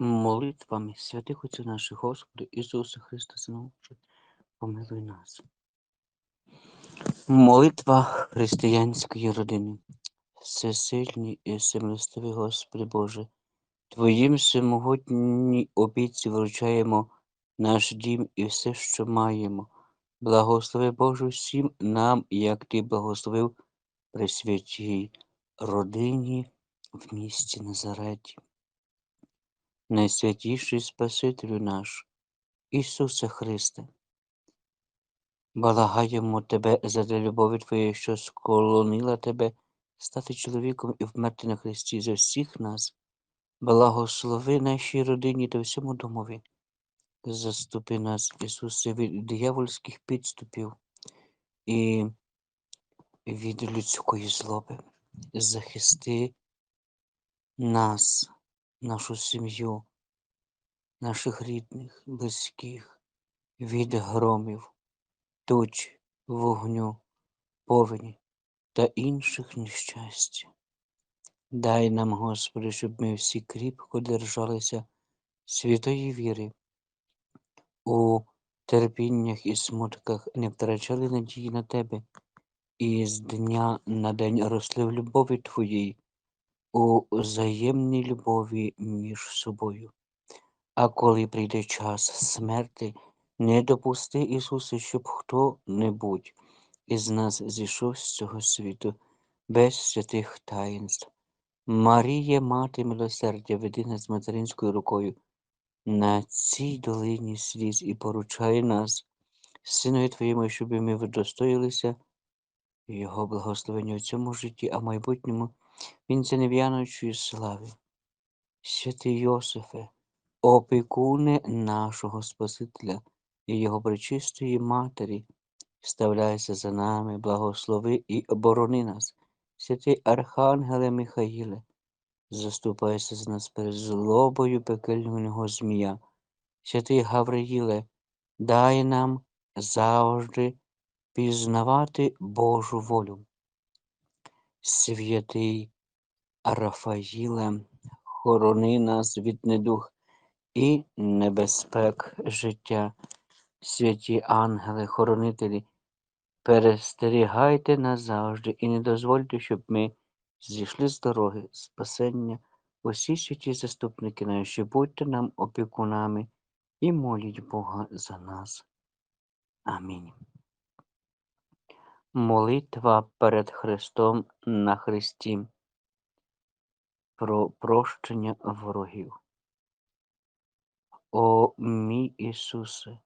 молитвами святих Отців наших Господи Ісуса Христа Сина, помилуй нас. Молитва християнської родини. Всесильний і всемилостивий Господи Боже, Твоїм всемогутній обіці вручаємо наш дім і все, що маємо. Благослови Боже всім нам, як Ти благословив при святій родині в місті Назареті. Найсвятіший Спасителю наш, Ісусе Христе, благаємо Тебе за любові Твоєї, що сколонила Тебе стати чоловіком і вмерти на Христі за всіх нас, благослови нашій родині та всьому домові. Заступи нас, Ісусе, від диявольських підступів і від людської злоби. Захисти нас, нашу сім'ю, наших рідних, близьких від громів, туч, вогню, повені та інших нещастя. Дай нам, Господи, щоб ми всі кріпко держалися святої віри у терпіннях і смутках не втрачали надії на Тебе, і з дня на день росли в любові Твоїй, у взаємній любові між собою. А коли прийде час смерти, не допусти, Ісусе, щоб хто-небудь із нас зійшов з цього світу без святих таїнств. Марія, мати милосердя, веди нас материнською рукою на цій долині сліз і поручає нас, Синові Твоєму, щоб ми вдостоїлися Його благословення в цьому житті, а в майбутньому Він це слави. Святий Йосифе, опікуне нашого Спасителя і Його пречистої Матері, вставляйся за нами, благослови і оборони нас, святий Архангеле Михаїле, заступайся за нас перед злобою пекельного змія. Святий Гавриїле, дай нам завжди пізнавати Божу волю. Святий Рафаїле, хорони нас від недух і небезпек життя. Святі ангели, хоронителі, перестерігайте нас завжди і не дозвольте, щоб ми зійшли з дороги спасення, усі святі заступники наші, будьте нам опікунами і моліть Бога за нас. Амінь. Молитва перед Христом на Христі про прощення ворогів. О мій Ісусе,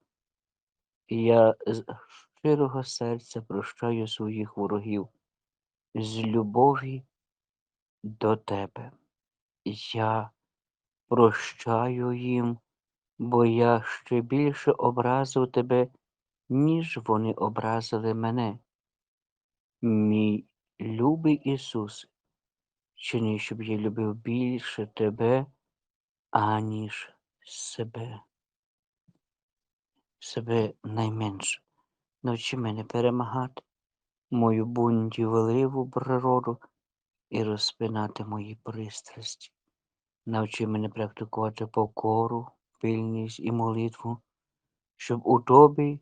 я з щирого серця прощаю своїх ворогів з любові до Тебе. Я прощаю їм, бо я ще більше образив Тебе, ніж вони образили мене. Мій любий Ісус, чини, щоб я любив більше Тебе, аніж себе. Себе найменше. Навчи мене перемагати мою бунтівливу природу і розпинати мої пристрасті. Навчи мене практикувати покору, пильність і молитву, щоб у тобі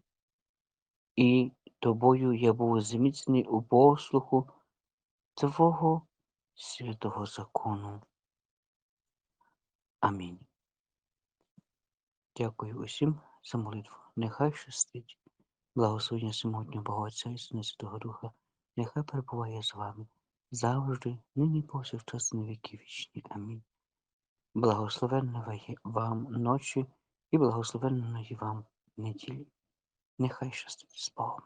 і тобою я був зміцнений у послуху Твого святого закону. Амінь. Дякую усім за молитву. Нехай щастить. Благословення самотнього Бога Отця і Сина Святого Духа, нехай перебуває з вами завжди, нині повсякчас на віки вічні. Амінь. Благословенна вам ночі і благословенної вам неділі. Нехай щастить з Богом.